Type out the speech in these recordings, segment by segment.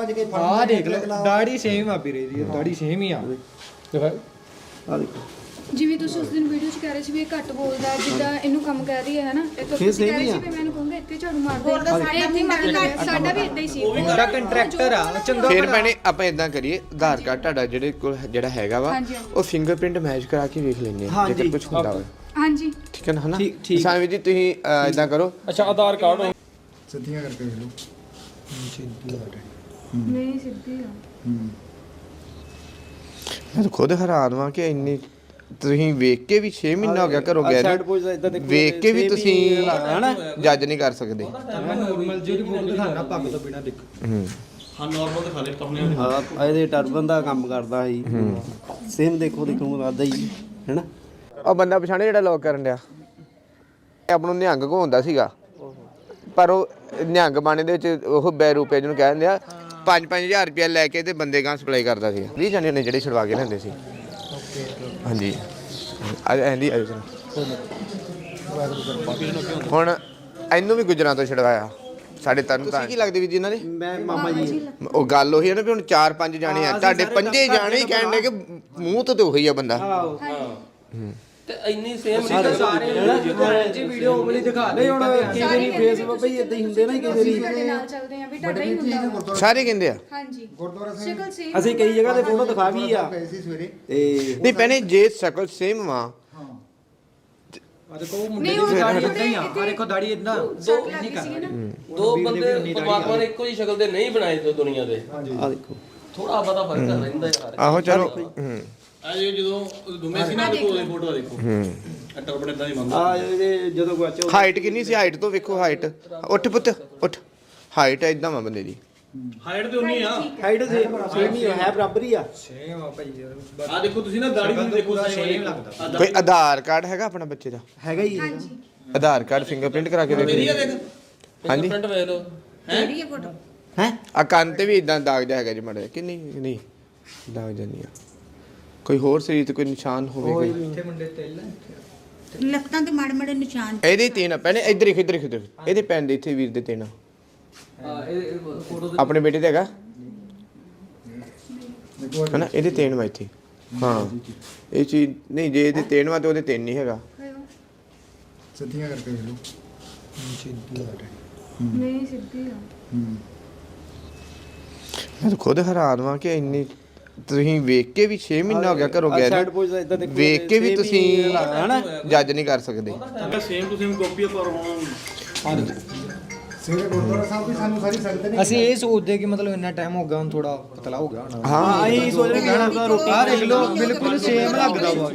ਆ ਦੇਖ ਲਓ ਦਾੜੀ ਸੇਮ ਆ ਵੀਰੇ ਦੀ ਦਾੜੀ ਸੇਮ ਹੀ ਆ। ਦੇਖੋ। ਆ ਦੇਖੋ। ਜਿਵੇਂ ਤੁਸੀਂ ਉਸ ਦਿਨ ਵੀਡੀਓ 'ਚ ਕਹਿ ਰਹੇ ਸੀ ਵੀ ਇਹ ਘੱਟ ਬੋਲਦਾ ਹੈ, ਜਿੱਦਾਂ ਇਹਨੂੰ ਕੰਮ ਕਰ ਰਹੀ ਹੈ ਹਨਾ? ਤੇ ਤੁਸੀਂ ਕਹਿ ਰਹੇ ਹੀ ਸੀ ਆ। ਵੀ ਮੈਨੂੰ ਕਹੂੰਗਾ ਇੱਥੇ ਝਾੜੂ ਮਾਰ ਦੇ। ਇਹ ਇੱਥੇ ਮਾਰ ਲੱਗਿਆ ਸਾਡਾ ਵੀ ਇਦਾਂ ਹੀ ਸੀ। ਮੁੰਡਾ ਕੰਟਰੈਕਟਰ ਆ ਚੰਗਾ ਫਿਰ ਭਲਾ। ਭੈਣੇ ਆਪਾਂ ਇਦਾਂ ਕਰੀਏ ਆਧਾਰ ਕਾਰਡ ਤੁਹਾਡਾ ਜਿਹੜੇ ਕੋਲ ਜਿਹੜਾ ਹੈਗਾ ਵਾ ਹਾਂਜੀ, ਹਾਂਜੀ। ਉਹ ਫਿੰਗਰਪ੍ਰਿੰਟ ਮੈਚ ਕਰਾ ਕੇ ਵੇਖ ਲੈਂਦੇ ਆ ਹਾਂਜੀ। ਜੇਕਰ ਕੁਝ ਹੁੰਦਾ ਵਾ ਹਾਂਜੀ। ਠੀਕ ਹੈ ਨਾ ਹਨਾ? ਠੀਕ- ਠੀਕ। ਸਾਵੇਂ ਜੀ ਤੁਸੀਂ ਇਦਾਂ ਕਰੋ। ਅੱਛਾ ਆਧਾਰ ਕਾਰਡ ਸਿੱਧੀਆਂ ਕਰਕੇ ਵੇਖ ਲਓ। ਨਹੀਂ ਸਿੱਧੀ ਆ। ਮੈਂ ਤਾਂ ਖੁਦ ਹੈਰਾਨ ਵਾਂ ਕਿ ਇੰਨੀ ਤੁਸੀਂ ਵੇਖ ਕੇ ਵੀ 6 ਮਹੀਨਾ ਹੋ ਗਿਆ ਘਰੋਂ ਗਿਆ ਸਾਈਡ ਇਦਾਂ ਦੇਖੋ ਵੇਖ ਕੇ ਵੀ ਤੁਸੀਂ ਹਨਾ ਜੱਜ ਨਹੀਂ ਕਰ ਸਕਦੇ। ਮੈਂ ਨੋਰਮਲ ਜਿਹੀ ਫੋਟੋ ਦਿਖਾਣਾ ਪੱਗ ਤੋਂ ਬਿਨਾ ਦੇਖ। ਹੂੰ। ਹਾਂ ਇਹਦੇ ਟਰਬਨ ਦਾ ਕੰਮ ਕਰਦਾ ਸੀ। ਸੇਮ ਦੇਖੋ ਲੱਗਦਾ ਹੀ ਹੈਨਾ? ਉਹ ਬੰਦਾ ਪਛਾਣੇ ਜਿਹੜਾ ਲੋਕ ਕਰਨ ਡਿਆ। ਇਹ ਆਪ ਨੂੰ ਨਿਹੰਗ ਘੋਂਦਾ ਸੀਗਾ। ਪਰ ਉਹ ਨਿਹੰਗ ਬਾਣੇ ਦੇ ਵਿੱਚ ਉਹ ਬੈ ਰੁਪਏ ਜਿਹਨੂੰ ਕਹਿੰਦੇ ਆ 5-5000 ਰੁਪਏ ਲੈ ਕੇ ਤੇ ਬੰਦੇ ਗਾਂ ਸਪਲਾਈ ਕਰਦਾ ਸੀ 20 ਜਣੇ ਨੇ ਜਿਹੜੇ ਛੁਡਵਾ ਕੇ ਲੈਂਦੇ ਸੀ। ਹਾਂਜੀ। ਅੱਜ ਐਂਦੀ ਆਇਓ ਜਰਾ। ਹੁਣ ਇਹਨੂੰ ਵੀ ਗੁਜਰਾਂ ਤੋਂ ਛਡਵਾਇਆ। ਸਾਡੇ ਤਰਨ ਤਾਂ ਕੀ ਲੱਗਦੇ ਵੀ ਜੀ ਇਹਨਾਂ ਦੇ? ਮੈਂ ਮਾਮਾ ਜੀ। ਉਹ ਗੱਲ ਉਹੀ ਹੈ ਨਾ ਵੀ ਹੁਣ 4-5 ਜਾਣੇ ਆ। ਤੁਹਾਡੇ ਪੰਜੇ ਜਾਣੇ ਹੀ ਕਹਿਣ ਦੇ ਕਿ ਮੂੰਹ ਤੋਂ ਤੇ ਉਹੀ ਆ ਬੰਦਾ। ਤੇ ਇੰਨੀ ਸੇਮ ਸਾਰੇ ਜੀ ਵੀਡੀਓ ਉਹ ਵਾਲੀ ਦਿਖਾ ਦੇ ਨਹੀਂ ਹੁਣ ਕਈ ਵਾਰੀ ਫੇਸਬੁੱਕ ਬਈ ਇਦਾਂ ਹੀ ਹੁੰਦੇ ਨਾ ਕਈ ਵਾਰੀ ਸਾਡੇ ਨਾਲ ਚੱਲਦੇ ਆ ਵੀ ਤੁਹਾਡਾ ਹੀ ਹੁੰਦਾ। ਵਾ। ਸਾਰੇ ਕਹਿੰਦੇ ਆ। ਹਾਂਜੀ। ਗੁਰਦੁਆਰਾ ਸ਼ਕਲ ਸੇਮ ਅਸੀਂ ਕਈ ਜਗ੍ਹਾ ਤੇ ਫੋਟੋ ਦਿਖਾ ਵੀ ਆ। ਤੇ ਨਹੀਂ ਭੈਣੇ ਜੇ ਸ਼ਕਲ ਸੇਮ ਵਾ ਆ ਦੇਖੋ ਮੁੰਡੇ ਨਹੀਂ, ਦੀ ਦਾੜੀ ਇਦਾਂ ਹੀ ਆ। ਆ ਦੇਖੋ ਦਾੜੀ ਇਦਾਂ ਸੱਟ ਲੱਗ ਗਈ ਸੀ ਨਾ। ਦੋ ਬੰਦੇ ਪਰਮਾਤਮਾ ਨੇ ਇੱਕੋ ਹੀ ਸ਼ਕਲ ਦੇ ਨਹੀਂ ਬਣਾਏ ਦੋ ਦੁਨੀਆ ਦੇ। ਆ ਦੇਖੋ। ਥੋੜਾ ਬਹੁਤਾ ਫ਼ਰਕ ਰਹਿੰਦਾ ਯਾਰ। ਆਹੋ ਚਲੋ। ਹੂੰ। ਆ ਜੇ ਜਦੋਂ ਦੁਮੇ ਸੀ ਨਾ ਦੇਖੋ ਉਹਦੀ ਫੋਟੋ ਦੇਖੋ। ਹੂੰ। ਅੱਟਰ ਬੜੇ ਇਦਾਂ ਦੀ ਮੰਗ ਆ। ਇਹਦੇ ਜਦੋਂ ਗੁਆਚੋ ਹਾਈਟ ਕਿੰਨੀ ਸੀ? ਹਾਈਟ ਤੋਂ ਵੇਖੋ ਹਾਈਟ ਉੱਠ ਪੁੱਤ ਉੱਠ। ਹਾਈਟ ਇਦਾਂ ਵਾ ਬੰਦੇ ਦੀ। ਹਾਈਟ ਤੇ ਉਨੀ ਆ। ਹਾਈਟ ਸੇਮ ਸੇਮ ਹੀ ਹੈ ਬਰਾਬਰ ਹੀ ਆ। ਸੇਮ ਆ ਭਾਈ ਯਾਰ ਆ ਦੇਖੋ ਤੁਸੀਂ ਨਾ ਦਾੜੀ ਨੂੰ ਦੇਖੋ ਸੇਮ ਲੱਗਦਾ। ਲੱਗਦਾ ਕੋਈ ਆਧਾਰ ਕਾਰਡ ਹੈਗਾ ਆਪਣਾ ਬੱਚੇ ਦਾ? ਹੈਗਾ ਹੀ ਹੈ ਹਾਂਜੀ। ਆਧਾਰ ਕਾਰਡ ਫਿੰਗਰਪ੍ਰਿੰਟ ਕਰਾ ਕੇ ਮੇਰੀ ਆ ਦੇਖੋ ਦੇਖ। ਹਾਂਜੀ। ਪ੍ਰਿੰਟ ਵੇਖ ਲਓ। ਹੈ? ਆ ਕੰਨ ਤੇ ਵੀ ਇਦਾਂ ਦਾਗ ਜਾ ਹੈਗਾ ਜੀ ਮੜੇ ਕਿ ਨਹੀਂ ਨਹੀਂ ਦਾਗ ਜਾਨੀ ਆ। ਕੋਈ ਹੋਰ ਸਰੀਰ ਤੇ ਕੋਈ ਨਿਸ਼ਾਨ ਹੋਵੇ ਕੋਈ ਇੱਥੇ ਮੁੰਡੇ ਤਿਲ ਲੱਤਾਂ ਤੇ ਮਾੜੇ ਮਾੜੇ ਨਿਸ਼ਾਨ। ਇਹਦੇ ਤੇਨ ਪਹਿਲੇ ਇੱਧਰ ਹੀ ਇੱਧਰ ਹੀ ਇੱਧਰ ਇਹਦੇ ਪੈਣ ਦੇ ਇੱਥੇ ਵੀਰ ਦੇ ਤੇਨ ਆ। ਇਹ ਫੋਟੋ ਆਪਣੇ ਬੇਟੇ ਤੇ ਹੈਗਾ? ਹਨਾ ਇਹਦੇ ਤੇਨ ਵਾ ਇੱਥੇ। ਹਾਂ। ਇਹ ਚੀਜ਼ ਨਹੀਂ ਜੇ ਇਹਦੇ ਤੇਨ ਵਾ ਤੇ ਉਹਦੇ ਤਿੰਨ ਨਹੀਂ ਹੈਗਾ। ਸਿੱਧੀਆਂ ਕਰਕੇ ਵੇਖ ਲਓ। ਨਹੀਂ ਸਿੱਧੀ ਆ। ਮੈਂ ਤਾਂ ਖੁਦ ਹੈਰਾਨ ਵਾਂ ਕਿ ਇੰਨੀ ਤੁਸੀਂ ਵੇਖ ਕੇ ਵੀ 6 ਮਹੀਨਾ ਹੋ ਗਿਆ ਘਰੋਂ ਸਾਈਡ ਨੂੰ। ਵੇਖ ਕੇ ਵੀ ਤੁਸੀਂ ਹਨਾ ਜੱਜ ਨਹੀਂ ਕਰ ਸਕਦੇ। ਸੇਮ ਟੂ ਸੇਮ ਕਾਪੀ ਪਰ ਹੁਣ ਸਵੇਰੇ ਗੁਰਦੁਆਰਾ ਸਾਹਿਬ ਵੀ ਸਾਨੂੰ ਸਾਰੀ ਸੰਗਤ ਨੇ ਅਸੀਂ ਇਹ ਸੋਚਦੇ ਕਿ ਮਤਲਬ ਇੰਨਾ ਟਾਈਮ ਹੋ ਗਿਆ ਹੁਣ ਥੋੜਾ ਪਤਲਾ ਹੋ ਗਿਆ ਹੋਣਾ। ਹਾਂ ਅਸੀਂ ਸੋਚ ਰਹੇ ਦਾ ਰੋਟੀ ਆ ਦੇਖ ਲਓ ਬਿਲਕੁਲ ਸੇਮ ਲੱਗਦਾ ਵਾ।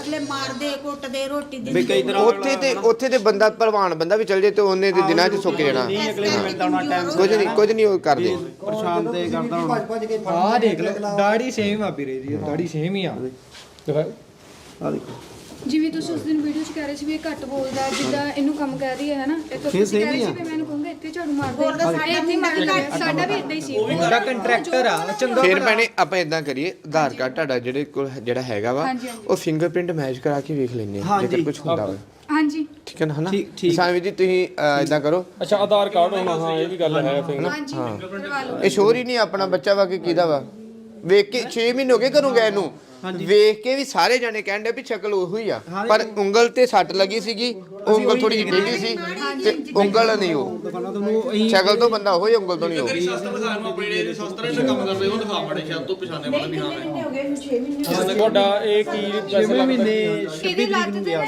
ਅਗਲੇ ਮਾਰਦੇ ਕੁੱਟਦੇ ਰੋਟੀ ਵੀ ਦੇ ਕਈ ਤਰ੍ਹਾਂ ਉੱਥੇ ਤੇ ਉੱਥੇ ਤੇ ਬੰਦਾ ਭਲਵਾਨ ਬੰਦਾ ਵੀ ਚੱਲ ਜੇ ਤੇ ਉਹਨੇ ਤੇ ਦਿਨਾਂ 'ਚ ਸੁੱਕ ਜਾਣਾ। ਨਹੀਂ ਅਗਲੇ ਨੂੰ ਮਿਲਦਾ ਹੋਣਾ ਟਾਈਮ ਕੁਝ ਨਹੀਂ ਕੁਝ ਨਹੀਂ ਉਹ ਕਰਦੇ। ਪਰੇਸ਼ਾਨ ਤੇ ਕਰਦਾ ਹੋਣਾ। ਭੱਜ ਭੱਜ ਕੇ ਆ ਦੇਖ ਲਓ ਦਾੜੀ ਸੇਮ ਆ ਵੀਰੇ ਦੀ ਦਾੜੀ ਸੇਮ ਹੀ ਆ। ਦੇਖੋ ਆ ਦੇਖੋ। ਜਿਵੇਂ ਤੁਸੀਂ ਉਸ ਦਿਨ ਵੀਡੀਓ 'ਚ ਕਹਿ ਰਹੇ ਸੀ ਵੀ ਇਹ ਘੱਟ ਬੋਲਦਾ ਹੈ, ਜਿੱਦਾਂ ਇਹਨੂੰ ਕੰਮ ਕਰ ਰਹੀ ਹੈ ਹਨਾ? ਤੇ ਤੁਸੀਂ Face ਕਹਿ ਰਹੇ ਹੀ ਸੀ। ਵੀ ਮੈਨੂੰ ਕਹੂੰਗਾ ਇੱਥੇ ਝਾੜੂ ਮਾਰ ਦੇ ਇਹ ਇੱਥੇ ਮਾਰ ਲੱਗਿਆ ਸਾਡਾ ਵੀ ਇਦਾਂ ਹੀ ਸੀ। ਮੁੰਡਾ ਕੰਟਰੈਕਟਰ ਆ। ਚੰਗਾ ਫਿਰ। ਭੈਣੇ ਆਪਾਂ ਇਦਾਂ ਕਰੀਏ ਆਧਾਰ ਕਾਰਡ ਤੁਹਾਡਾ ਜਿਹੜੇ ਕੋਲ ਜਿਹੜਾ ਹੈਗਾ ਵਾ ਹਾਂਜੀ, ਹਾਂਜੀ। ਉਹ ਫਿੰਗਰਪ੍ਰਿੰਟ ਮੈਚ ਕਰਾ ਕੇ ਵੇਖ ਲੈਂਦੇ ਆ ਹਾਂਜੀ। ਜੇਕਰ ਕੁਝ ਹੁੰਦਾ ਵਾ ਹਾਂਜੀ। ਠੀਕ ਹੈ ਨਾ ਹਨਾ? ਠੀਕ- ਠੀਕ। ਸਾਵੇਂ ਜੀ ਤੁਸੀਂ ਇਦਾਂ ਕਰੋ। ਅੱਛਾ ਆਧਾਰ ਕਾਰਡ ਹੋਣਾ ਹਾਂ ਇਹ ਵੀ ਗੱਲ ਹੈ ਹਾਂਜੀ ਕਰਵਾ ਲਓ। ਇਹ ਸ਼ੋਰ ਹੀ ਨਹੀਂ ਆਪਣਾ ਬੱਚਾ ਵਾ ਕਿ ਕਿਹਦਾ ਵਾ। ਵੇਖ ਕੇ 6 ਮਹੀਨੇ ਹੋ ਗਏ ਘਰੋਂ ਗਏ ਨੂੰ ਵੇਖ ਕੇ ਵੀ ਸਾਰੇ ਜਾਣੇ ਕਹਿੰਦੇ ਵੀ ਸ਼ਕਲ ਉਹੀ ਹੀ ਆ ਪਰ ਉਂਗਲ ਤੇ ਸੱਟ ਲੱਗੀ ਸੀਗੀ ਉਂਗਲ ਥੋੜੀ ਜਿਹੀ ਡੇਢੀ ਸੀ ਤੇ ਉਂਗਲ ਨਹੀਂ ਉਹ। ਸ਼ਕਲ ਤੋਂ ਬੰਦਾ ਉਹੀ ਉਂਗਲ ਤੋਂ ਨਹੀਂ ਉਹ। ਸ਼ਸਤਰ ਦਿਖਾ ਨੂੰ ਆਪਣੇ ਜਿਹੜੇ ਸ਼ਸਤਰ ਇਹਨਾਂ ਕੰਮ ਕਰਦੇ ਉਹ ਦਿਖਾ ਬੜੇ ਸ਼ਬਦ ਤੋਂ ਪਛਾਣੇ ਵਾਲਾ ਵੀ ਹਾਂ ਮੈਂ ਹੋ। ਗਏ? 6 ਮਹੀਨੇ ਤੁਹਾਡਾ ਇਹ ਕੀ ਛੇਵੇਂ ਮਹੀਨੇ ਇਹਦੀ ਲੱਤ ਤੇ ਨਾ?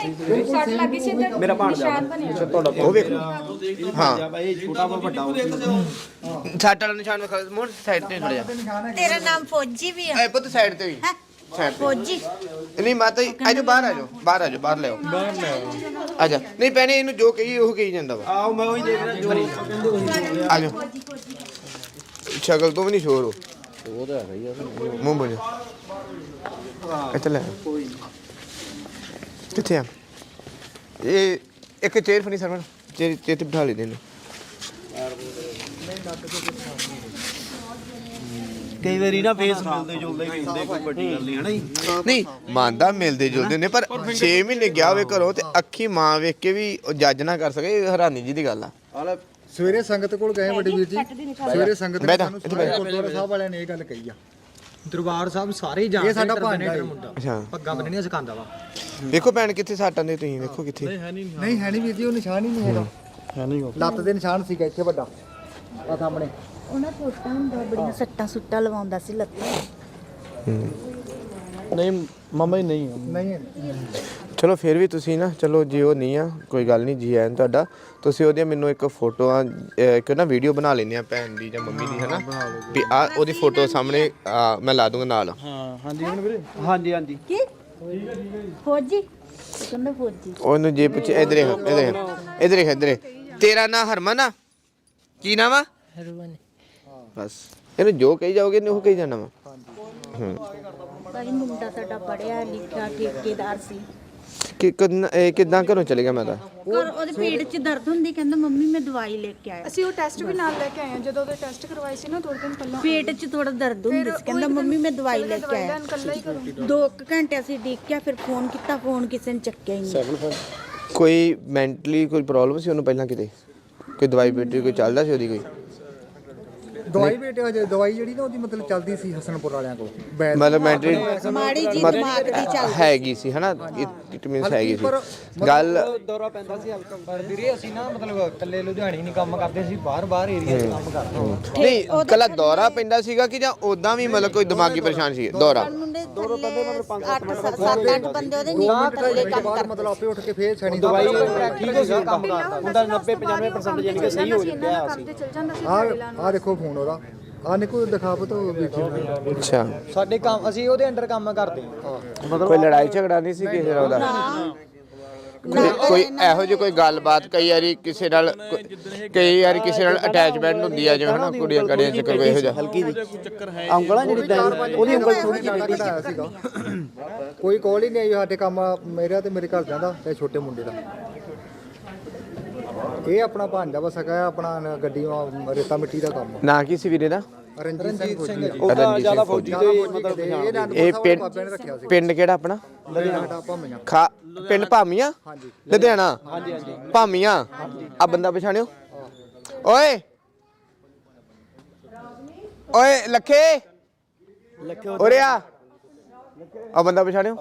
ਸੱਟ ਲੱਗੀ ਸੀ ਇੱਧਰ? ਮੇਰਾ ਭਾਣਜਾ ਨਿਸ਼ਾਨ ਬਣਿਆ ਤੁਹਾਡਾ ਉਹ ਵੇਖੋ ਹਾਂ। ਹਾਂ ਇਹ ਛੋਟਾ ਵਾ ਵੱਡਾ ਵਾ। ਸੱਟ ਵਾਲਾ ਨਿਸ਼ਾਨ ਵਿਖਾ ਮੋੜ ਸਾਈਡ ਤੇ ਥੋੜਾ ਤੇਰਾ ਨਾਮ ਫੌਜੀ ਵੀ ਆ। ਐ ਪੁੱਤ ਸਾਈਡ ਤੇ ਵੀ। ਹੈਂ? ਸਾਈਡ ਤੇ ਫੌਜੀ। ਨਹੀਂ ਮਾਤਾ ਜੀ ਆਜੋ ਬਾਹਰ ਆਜੋ ਬਾਹਰ ਆਜੋ ਬਾਹਰ ਲਿਆਓ ਬਾਹਰ ਲਿਆਓ ਆਜਾ। ਨਹੀਂ ਭੈਣੇ ਇਹਨੂੰ ਜੋ ਕਹੀ ਉਹ ਕਹੀ ਜਾਂਦਾ ਵਾ। ਆਓ ਮੈਂ ਉਹੀ ਦੇਖ ਰਿਹਾ ਜੋ ਕਹਿੰਦੇ ਉਹੀ ਆਜੋ। ਸ਼ਕਲ ਤੋਂ ਵੀ ਨਹੀਂ ਸ਼ੋਰ ਉਹ ਤਾਂ ਹੈਗਾ ਹੀ ਮੂੰਹ ਬੋਲ ਇੱਥੇ ਲੈ ਆ। ਕਿੱਥੇ ਆ? ਇਹ ਇੱਕ ਚੇਅਰ ਫਣੀ ਸਰਵਣ ਚੇਅਰ ਚੇਅਰ ਤੇ ਬਿਠਾ ਲਈ ਦੇ ਇਹਨੂੰ। ਕਈ ਵਾਰੀ ਨਾ ਫੇਸ ਮਿਲਦੇ ਜੁਲਦੇ ਵੀ ਹੁੰਦੇ ਕੋਈ ਵੱਡੀ ਗੱਲ ਨਹੀਂ ਹਨਾ ਜੀ? ਨਹੀਂ ਮੰਨਦਾ ਮਿਲਦੇ ਜੁਲਦੇ ਨੇ ਪਰ 6 ਮਹੀਨੇ ਗਿਆ ਹੋਵੇ ਘਰੋਂ ਤੇ ਅੱਖੀ ਮਾਂ ਵੇਖ ਕੇ ਵੀ ਉਹ ਜੱਜ ਨਾ ਕਰ ਸਕੇ ਇਹ ਹੈਰਾਨੀ ਜੀ ਦੀ ਗੱਲ ਆ। ਸਵੇਰੇ ਸੰਗਤ ਕੋਲ ਗਏ ਵੱਡੇ ਵੀਰ ਜੀ। ਸਵੇਰੇ ਸੰਗਤ ਨੇ ਸਾਨੂੰ। ਗੁਰਦੁਆਰਾ ਸਾਹਿਬ ਵਾਲਿਆਂ ਨੇ ਇਹ ਗੱਲ ਕਹੀ ਆ। ਦਰਬਾਰ ਸਾਹਿਬ ਸਾਰੇ ਹੀ ਜਾਣਦੇ ਇਹ ਸਾਡਾ ਭਾਂਡਾ ਹੈ। ਮੁੰਡਾ। ਅੱਛਾ। ਪੱਗਾਂ ਬੰਨਣੀਆਂ ਸਿਖਾਉਂਦਾ ਵਾ। ਵੇਖੋ ਭੈਣ ਕਿੱਥੇ ਸੱਟਾਂ ਦੇ ਤੁਸੀਂ ਵੇਖੋ ਕਿੱਥੇ। ਨਹੀਂ ਹੈ ਨਹੀਂ ਵੀਰ ਜੀ ਉਹ ਨਿਸ਼ਾਨ ਹੀ ਨਹੀਂ ਹੈਗਾ। ਹੈ। ਨਹੀਂ ਲੱਤ ਦੇ ਨਿਸ਼ਾਨ ਸੀਗਾ ਇੱਥੇ ਵੱਡਾ। ਆ ਸਾਹਮਣੇ। ਉਹਨਾਂ ਛੋਟਾ ਹੁੰਦਾ ਬੜੀਆਂ ਸੱਟਾਂ ਸੁੱਟਾਂ ਲਵਾਉਂਦਾ ਸੀ ਲੱਤਾਂ। ਨਹੀਂ ਮਾਮਾ ਜੀ ਨਹੀਂ ਨਹੀਂ ਹੈ ਚਲੋ ਫਿਰ ਵੀ ਤੁਸੀਂ ਨਾ ਚਲੋ ਜੇ ਉਹ ਨਹੀਂ ਆ ਕੋਈ ਗੱਲ ਨਹੀਂ ਜੀ ਐਨ ਤੁਹਾਡਾ। ਤੁਸੀਂ ਉਹਦੀਆਂ ਮੈਨੂੰ ਇੱਕ ਫੋਟੋਆਂ ਅਹ, ਇੱਕ ਨਾ ਵੀਡੀਓ ਬਣਾ ਲੈਣੀ ਆ ਭੈਣ ਦੀ ਜਾਂ ਮੰਮੀ ਦੀ ਹਨਾ? ਵੀ ਆ ਉਹਦੀ ਫੋਟੋ ਸਾਹਮਣੇ ਮੈਂ ਲਾ ਦੂੰਗਾ ਨਾਲ। ਹਾਂ ਹਾਂਜੀ ਹੁਣ ਵੀਰੇ? ਹਾਂਜੀ ਹਾਂਜੀ। ਕੀ? ਫੌਜੀ? ਉਹ ਕਹਿੰਦਾ ਫੌਜੀ। ਉਹਨੂੰ ਜੇ ਪੁੱਛੇ ਇਧਰ ਇਧਰ ਇਧਰ ਇਧਰ ਤੇਰਾ ਨਾਂ ਹਰਮਨ ਆ? ਕੀ ਨਾਮ ਆ? ਹਰਮਨ। ਬਸ। ਇਹਨੂੰ ਜੋ ਕਹੀ ਜਾਓਗੇ ਇਹਨੂੰ ਉਹ ਕਹੀ ਜਾਣਾ ਵਾ। ਭਾਈ ਮੁੰਡਾ ਸਾਡਾ ਪੜਿਆ ਲਿਖਿਆ ਠੇਕੇਦਾਰ ਸੀ। ਕਿ ਕਿੰਨਾ- ਇਹ ਕਿੱਦਾਂ ਘਰੋਂ ਚਲੇ ਗਿਆ ਮੈਂ ਤਾਂ? ਔਰ ਉਹਦੇ ਪੇਟ 'ਚ ਦਰਦ ਹੁੰਦੀ ਕਹਿੰਦਾ ਮੰਮੀ ਮੈਂ ਦਵਾਈ ਲੈ ਕੇ ਆਇਆ। ਅਸੀਂ ਉਹ ਟੈਸਟ ਵੀ ਨਾਲ ਲੈ ਕੇ ਆਏ ਹਾਂ। ਜਦੋਂ ਉਹਦੇ ਟੈਸਟ ਕਰਵਾਏ ਸੀ ਨਾ ਥੋੜੇ ਦਿਨ ਪਹਿਲਾਂ। ਪੇਟ 'ਚ ਥੋੜਾ ਦਰਦ ਹੁੰਦੀ ਸੀ ਕਹਿੰਦਾ ਮੰਮੀ ਮੈਂ ਦਵਾਈ ਲੈ ਕੇ ਆਇਆ। ਇਕੱਲਾ ਹੀ ਕਰੂੰ ਦੋ ਕੁ ਘੰਟੇ ਅਸੀਂ ਦੇਖਿਆ ਫਿਰ ਫੋਨ ਕੀਤਾ ਫੋਨ ਕਿਸੇ ਨੇ ਚੱਕਿਆ ਹੀ ਨਹੀਂ। ਕੋਈ ਮੈਂਟਲੀ ਕੋਈ ਪ੍ਰੋਬਲਮ ਸੀ ਉਹਨੂੰ ਪਹਿਲਾਂ ਕਿਤੇ? ਕੋਈ ਦਵਾਈ ਬੇਟੀ ਕੋਈ ਚੱਲਦਾ ਸੀ ਉਹਦੀ ਕੋਈ? ਦਵਾਈ ਬੇਟੇ ਹਜੇ ਦਵਾਈ ਜਿਹੜੀ ਨਾ ਉਹਦੀ ਮਤਲਬ ਚੱਲਦੀ ਸੀ ਹਸਨਪੁਰ ਵਾਲਿਆਂ ਕੋਲ ਬੈਦ ਮਤਲਬ ਮੈਂਟਲੀ ਮਾੜੀ ਜੀ ਦਿਮਾਗ ਦੀ ਚੱਲ ਹੈਗੀ ਸੀ ਹਨਾ? ਇਟ ਮੀਨਸ ਹੈਗੀ ਸੀ। ਗੱਲ ਦੌਰਾ ਪੈਂਦਾ ਸੀ ਹਲਕਾ ਪਰ ਵੀਰੇ ਅਸੀਂ ਨਾ ਮਤਲਬ ਇਕੱਲੇ ਲੁਧਿਆਣੇ ਨਹੀਂ ਕੰਮ ਕਰਦੇ ਸੀ ਬਾਹਰ ਬਾਹਰ ਏਰੀਆ 'ਚ ਕੰਮ ਕਰਦੇ ਨਹੀਂ ਕੱਲਾ ਦੌਰਾ ਪੈਂਦਾ ਸੀਗਾ ਕਿ ਜਾਂ ਉਦਾਂ ਵੀ ਮਤਲਬ ਕੋਈ ਦਿਮਾਗੀ ਪਰੇਸ਼ਾਨ ਸੀ? ਦੌਰਾ। ਮੁੰਡੇ ਦੋ ਬੰਦੇ ਮਤਲਬ 8 7 8 ਬੰਦੇ ਉਹਦੇ ਨੀਂਦ ਥੱਲੇ ਕੰਮ ਬਾਅਦ ਮਤਲਬ ਆਪੇ ਉੱਠ ਕੇ ਫੇਰ ਛਣੀ ਦਵਾਈ ਠੀਕ ਹੋ ਗਿਆ ਕੰਮ ਕਰਦਾ। ਮੁੰਡਾ 90 95% ਜਾਨੀ ਕਿ ਸਹੀ ਹੋ ਗਿਆ ਕਰਦੇ ਚਲ ਜਾਂਦਾ ਸੀ ਆ ਆ ਦੇਖੋ ਫੋਨ ਉਹਦਾ। ਆ ਨਿਕੋ ਦਿਖਾ ਪਤੋ ਵੀਡੀਓ ਅੱਛਾ। ਸਾਡੇ ਕੰਮ ਅਸੀਂ ਉਹਦੇ ਅੰਡਰ ਕੰਮ ਕਰਦੇ ਹਾਂ। ਕੋਈ ਲੜਾਈ ਝਗੜਾ ਨਹੀਂ ਸੀ ਕਿਸੇ ਨਾਲ ਉਹਦਾ? ਕੋਈ- ਕੋਈ ਇਹੋ ਜਿਹੀ ਕੋਈ ਗੱਲਬਾਤ ਕਈ ਵਾਰੀ ਕਿਸੇ ਨਾਲ ਕਈ ਵਾਰੀ ਕਿਸੇ ਨਾਲ ਅਟੈਚਮੈਂਟ ਹੁੰਦੀ ਆ ਜਿਵੇਂ ਹਨਾ ਕੁੜੀਆਂ ਕੜੀਆਂ ਚੱਕਰ ਕੋਈ ਇਹੋ ਜਿਹਾ। ਹਲਕੀ ਜੀ ਉਂਗਲਾਂ ਜਿਹੜੀ ਤਾਂ ਉਹਦੀ ਉਂਗਲ ਥੋੜੀ ਜਿਹੀ ਘਟਾਇਆ ਸੀਗਾ। ਕੋਈ ਕੋਲ ਹੀ ਨਹੀਂ ਆਈ ਸਾਡੇ ਕੰਮ ਮੇਰਾ ਤੇ ਮੇਰੇ ਘਰ ਦਾ ਤੇ ਛੋਟੇ ਮੁੰਡੇ ਦਾ। ਇਹ ਆਪਣਾ ਭਾਂਡਾ ਵਾ ਸਕਾ ਆਪਣਾ ਗੱਡੀ ਵਾ ਰੇਤਾ ਮਿੱਟੀ ਦਾ ਕੰਮ। ਨਾਂ ਕੀ ਸੀ ਵੀਰੇ ਦਾ? ਰਣਜੀਤ ਸਿੰਘ ਜ਼ਿਆਦਾ ਫੌਜੀ ਇਹ ਇਹ ਪਿੰਡ ਬਾਬਿਆਂ ਨੇ ਰੱਖਿਆ ਸੀ। ਪਿੰਡ ਕਿਹੜਾ ਆਪਣਾ? ਲੁਧਿਆਣਾ ਭਾਮੀਆਂ। ਖਾ ਪਿੰਡ ਭਾਮੀਆਂ? ਹਾਂਜੀ। ਲੁਧਿਆਣਾ? ਹਾਂਜੀ ਹਾਂਜੀ। ਭਾਮੀਆਂ? ਆ ਬੰਦਾ ਪਛਾਣਿਓ। ਓਏ! ਓਏ ਲੱਖੇ! ਲੱਖੇ ਉਰੇ ਆ। ਆ। ਬੰਦਾ ਪਛਾਣਿਓ।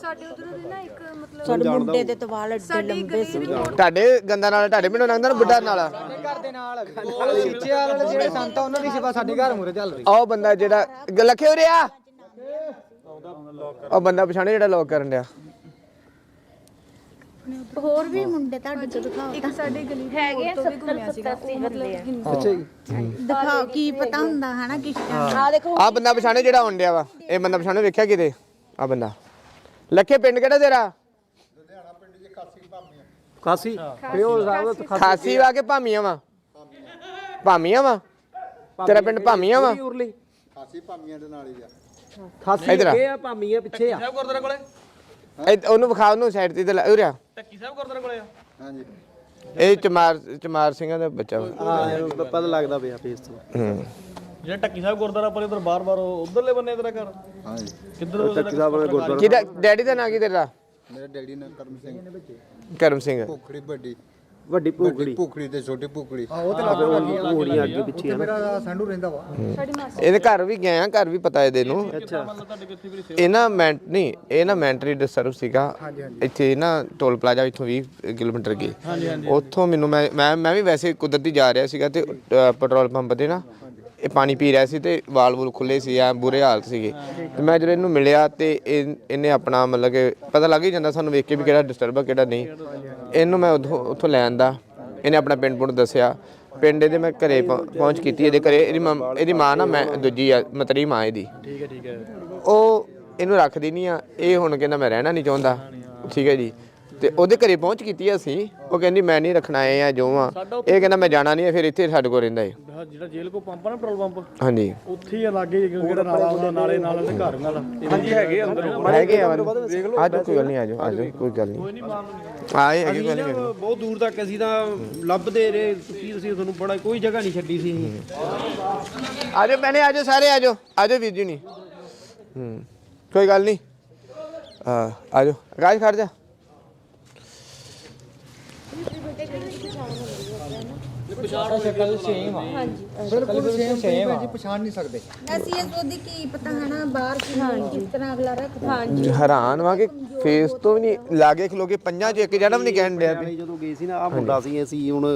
ਸਾਡੇ ਉਧਰੋਂ ਦੇ ਨਾ ਇੱਕ ਮਤਲਬ ਸਾਡੇ ਮੁੰਡੇ ਦੇ ਤੇ ਵਾਲ ਏਡੇ ਸਾਡੀ ਲੰਬੇ ਗਲੀ ਤੁਹਾਡੇ ਗੰਦਾ ਨਾਲ ਤੁਹਾਡੇ ਪਿੰਡੋਂ ਲੰਘਦਾ ਨਾ ਬੁੱਢਾ ਨਾਲ? ਘਰ ਦੇ ਨਾਲ। ਸੀਚੇ ਵਾਲੇ ਜਿਹੜੇ ਸੰਤ ਆ ਉਹਨਾਂ ਦੀ ਸੇਵਾ ਸਾਡੇ ਘਰ ਮੂਰੇ ਚੱਲ ਰਹੀ। ਉਹ ਬੰਦਾ ਜਿਹੜਾ ਲੱਖੇ ਉਰੇ ਆ। ਉਹ ਬੰਦਾ ਪਛਾਣਿਓ ਜਿਹੜਾ ਲੋਕ ਕਰਨ ਡਿਆ। ਹੋਰ ਵੀ ਮੁੰਡੇ ਤੁਹਾਡੇ ਚ ਦਿਖਾਓ ਇੱਕ ਸਾਡੇ ਗਲੀ ਦੇ ਹੈਗੇ 70 ਘੁੰਮਿਆ ਸੀਗਾ। ਉਹ ਮਤਲਬ ਦਿਖਾਓ ਕੀ ਪਤਾ ਹੁੰਦਾ ਹਨਾ ਕਿਸ ਟਾਈਮ ਆ ਦੇਖੋ। ਆ ਬੰਦਾ ਪਛਾਣਿਓ ਜਿਹੜਾ ਆਉਣ ਡਿਆ ਵਾ। ਇਹ ਬੰਦਾ ਪਛਾਣਿਓ ਵੇਖਿਆ ਕਿਤੇ? ਆ ਬੰਦਾ। ਲੱਖੇ ਪਿੰਡ ਕਿਹੜਾ ਤੇਰਾ? ਖਾਸੀ। ਪਿਓ ਸਾਹਿਬ ਖਾਸੀ। ਵਾ ਕੇ ਭਾਮੀਆਂ ਵਾ? ਭਾਮੀਆਂ ਵਾ? ਤੇਰਾ ਪਿੰਡ ਭਾਮੀਆਂ ਵਾ? ਉਰਲੀ। ਖਾਸੀ ਭਾਮੀਆਂ ਦੇ ਨਾਲ ਹੀ ਆ। ਖਾਸੀ ਇੱਧਰ ਆ। ਅੱਗੇ ਆ ਭਾਮੀਆਂ ਪਿੱਛੇ ਆ। ਸਾਹਿਬ ਗੁਰਦੁਆਰੇ ਕੋਲੇ? ਇਹ- ਉਹਨੂੰ ਵਿਖਾ ਉਹਨੂੰ ਸਾਈਡ ਤੇ ਤੇ ਲੈ- ਉਰੇ ਆ। ਟੱਕੀ ਸਾਹਿਬ ਗੁਰਦੁਆਰੇ ਕੋਲੇ ਆ। ਹਾਂਜੀ। ਇਹ ਚਮਾਰ ਚਮਾਰ ਸਿੰਘਾਂ ਦਾ ਬੱਚਾ ਵਾ। ਹਾਂ ਪਤਾ ਲੱਗਦਾ ਪਿਆ ਫੇਸ ਤੋਂ ਹੂੰ। ਜਿਹੜਾ ਟੱਕੀ ਸਾਹਿਬ ਗੁਰਦੁਆਰਾ ਪਰ ਉਧਰ ਬਾਰ-ਬਾਰ ਉਧਰਲੇ ਬੰਨੇ ਤੇਰਾ ਘਰ? ਹਾਂਜੀ। ਕਿੱਧਰ ਟੱਕੀ ਸਾਹਿਬ ਵਾਲੇ ਗੁਰਦੁਆਰਾ ਕਿਹਦਾ ਡੈਡੀ ਦਾ ਨਾਂ ਕੀ ਤੇਰਾ? ਮੇਰੇ ਡੈਡੀ ਨੇ ਕਰਮ ਸਿੰਘ। ਕਰਮ ਸਿੰਘ। ਭੁਖੜੀ ਵੱਡੀ। ਵੱਡੀ ਭੂਗੜੀ ਭੁਖੜੀ। ਤੇ ਛੋਟੀ ਭੁਖੜੀ। ਹਾਂ ਉਹ ਤੇ ਲੱਗ ਭੂਗੜੀਆਂ ਅੱਗੇ ਪਿੱਛੇ ਆ ਮੇਰਾ ਸੰਡੂ ਰਹਿੰਦਾ ਵਾ। ਸਾਡੀ ਮਾਸੀ ਇਹਦੇ ਘਰ ਵੀ ਗਏ ਆ ਘਰ ਵੀ ਪਤਾ ਇਹਦੇ ਨੂੰ। ਅੱਛਾ। ਇਹ ਨਾ ਮੈਂਟ ਨਹੀਂ ਇਹ ਨਾ ਮੈਂਟਰੀ ਡਿਸਟਰਬ ਸੀਗਾ। ਇੱਥੇ ਨਾ ਟੋਲ ਪਲਾਜ਼ਾ ਇੱਥੋਂ 20 ਕਿਲੋਮੀਟਰ ਅੱਗੇ। ਉੱਥੋਂ ਮੈਨੂੰ ਮੈਂ ਮੈਂ ਵੀ ਵੈਸੇ ਕੁਦਰਤੀ ਜਾ ਰਿਹਾ ਸੀਗਾ ਤੇ ਪੈਟਰੋਲ ਪੰਪ ਤੇ ਨਾ। ਇਹ ਪਾਣੀ ਪੀ ਰਿਹਾ ਸੀ ਤੇ ਵਾਲ ਵੂਲ ਖੁੱਲੇ ਸੀ ਆ ਬੁਰੇ ਹਾਲਤ ਸੀਗੇ। ਤੇ ਮੈਂ ਜਦੋਂ ਇਹਨੂੰ ਮਿਲਿਆ ਤੇ ਇਹ- ਇਹਨੇ ਆਪਣਾ ਮਤਲਬ ਕਿ ਪਤਾ ਲੱਗ ਹੀ ਜਾਂਦਾ ਸਾਨੂੰ ਵੇਖ ਕੇ ਵੀ ਕਿਹੜਾ ਡਿਸਟਰਬ ਆ ਕਿਹੜਾ ਨਹੀਂ। ਇਹਨੂੰ ਮੈਂ ਉੱਥੋਂ ਉੱਥੋਂ ਲੈ ਆਂਦਾ। ਇਹਨੇ ਆਪਣਾ ਪਿੰਡ ਪੁੰਡ ਦੱਸਿਆ। ਪਿੰਡ ਇਹਦੇ ਮੈਂ ਘਰੇ ਪਹੁੰ- ਪਹੁੰਚ ਕੀਤੀ ਇਹਦੇ ਘਰੇ ਇਹਦੀ ਮਾਂ ਇਹਦੀ ਮਾਂ ਨਾ ਮੈਂ ਦੂਜੀ ਆ ਮਤਰੀ ਮਾਂ ਇਹਦੀ। ਠੀਕ ਹੈ ਠੀਕ ਹੈ। ਉਹ ਇਹਨੂੰ ਰੱਖਦੀ ਨਹੀਂ ਆ। ਇਹ ਹੁਣ ਕਹਿੰਦਾ ਮੈਂ ਰਹਿਣਾ ਨਹੀਂ ਚਾਹੁੰਦਾ। ਠੀਕ ਹੈ ਜੀ। ਤੇ ਉਹਦੇ ਘਰੇ ਪਹੁੰਚ ਕੀਤੀ ਅਸੀਂ। ਉਹ ਕਹਿੰਦੀ ਮੈਂ ਨਹੀਂ ਰੱਖਣਾ ਇਹ ਆ ਜੋ ਆ। ਇਹ ਕਹਿੰਦਾ ਮੈਂ ਜਾਣਾ ਨਹੀਂ ਫਿਰ ਇੱਥੇ ਸਾਡੇ ਕੋਲ ਰਹਿੰਦਾ ਏ। ਆਹ ਜਿਹੜਾ ਜੇਲ੍ਹ ਕੋ ਪੰਪ ਆ ਨਾ ਪੈਟਰੋਲ ਪੰਪ ਹਾਂਜੀ। ਉੱਥੇ ਹੀ ਆ ਲਾਗੇ ਜਿਹੜਾ ਨਾਲਾ ਉਹਦਾ ਨਾਲੇ ਨਾਲ ਦੇ ਘਰ ਨਾਲ। ਹਾਂਜੀ ਹੈਗੇ ਅੰਦਰ। ਹੈਗੇ ਆ। ਆਜੋ ਕੋਈ ਗੱਲ ਨਹੀਂ ਆਜੋ ਆਜੋ ਕੋਈ ਗੱਲ ਨਹੀਂ। ਆਏ ਹੈਗੇ ਕੋਈ ਨਹੀਂ। ਬਹੁਤ ਦੂਰ ਤੱਕ ਅਸੀਂ ਤਾਂ ਲੱਭਦੇ ਰਹੇ। ਕੀ ਅਸੀਂ ਤੁਹਾਨੂੰ ਬੜਾ ਕੋਈ ਜਗ੍ਹਾ ਨਹੀਂ ਛੱਡੀ ਸੀ ਅਸੀਂ। ਆਜੋ ਮੈਨੇ ਆਜੋ ਸਾਰੇ ਆਜੋ। ਆਜੋ ਵੀਰ ਜੀ ਨਹੀਂ ਹੂੰ ਕੋਈ ਗੱਲ ਨਹੀਂ। ਆ ਆਜੋ। ਆਕਾਸ਼ ਖੜ ਜਾ। ਸਾਡਾ ਸ਼ਕਲ ਸੇਮ ਆ। ਹਾਂਜੀ। ਬਿਲਕੁਲ ਸੇਮ same ਆ। ਜੀ ਪਛਾਣ ਨਹੀਂ ਸਕਦੇ। ਅਸੀਂ ਇਸ ਉਹਦੀ ਕੀ ਪਤਾ ਹੈ ਨਾ ਬਾਹਰ ਕੀ ਕਿਸ ਤਰ੍ਹਾਂ ਅਗਲਾ ਰੱਖਦਾ। ਹਾਂਜੀ। ਹੈਰਾਨ ਵਾਂ ਕਿ ਫੇਸ ਤੋਂ ਵੀ ਨਹੀਂ ਲਾਗੇ ਖਲੋ ਕੇ ਪੰਜਾਂ ਚ ਇੱਕ ਜਣਾ ਵੀ ਨਹੀਂ ਕਹਿਣ ਡਿਆ ਵੀ। ਜਦੋਂ ਗਏ ਸੀ ਨਾ ਆ ਮੁੰਡਾ ਸੀ ਅਸੀਂ ਹੁਣ